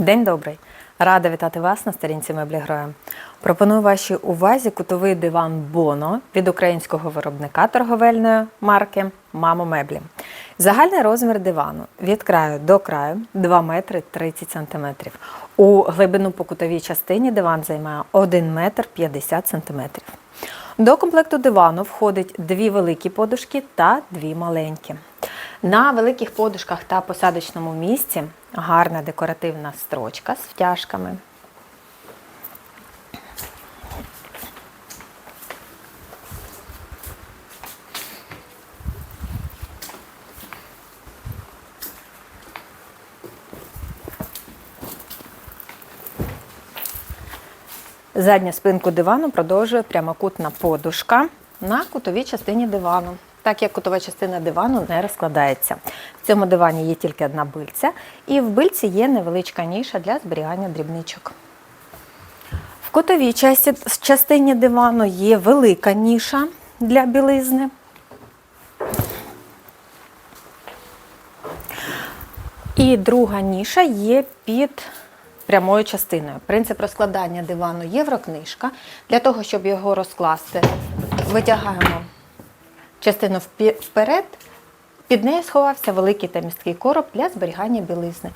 День добрий! Рада вітати вас на сторінці меблі Гроя. Пропоную вашій увазі кутовий диван Боно від українського виробника торговельної марки Мамо Меблі. Загальний розмір дивану від краю до краю 2 метри 30 сантиметрів. У глибину по кутовій частині диван займає 1 метр 50 сантиметрів. До комплекту дивану входить дві великі подушки та дві маленькі. На великих подушках та посадочному місці гарна декоративна строчка з втяжками. Задню спинку дивану продовжує прямокутна подушка на кутовій частині дивану. Так як кутова частина дивану не розкладається. В цьому дивані є тільки одна бильця, і в бильці є невеличка ніша для зберігання дрібничок. В кутовій частині дивану є велика ніша для білизни. І друга ніша є під прямою частиною. Принцип розкладання дивану єврокнижка. Для того, щоб його розкласти, витягаємо частину вперед, під нею сховався великий та місткий короб для зберігання білизни.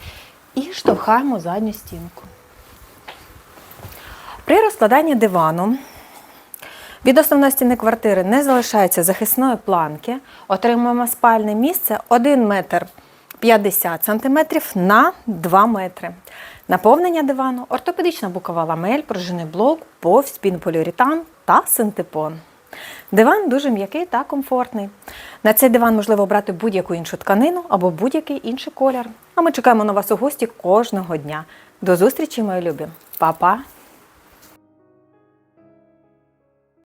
І штовхаємо задню стінку. При розкладанні дивану від основної стіни квартири не залишається захисної планки. Отримуємо спальне місце 1 метр 50 см на 2 метри. Наповнення дивану, ортопедична бокова ламель, пружинний блок, повсь, пінополіуретан та синтепон. Диван дуже м'який та комфортний. На цей диван можливо обрати будь-яку іншу тканину або будь-який інший колір. А ми чекаємо на вас у гості кожного дня. До зустрічі, мої любі. Па-па!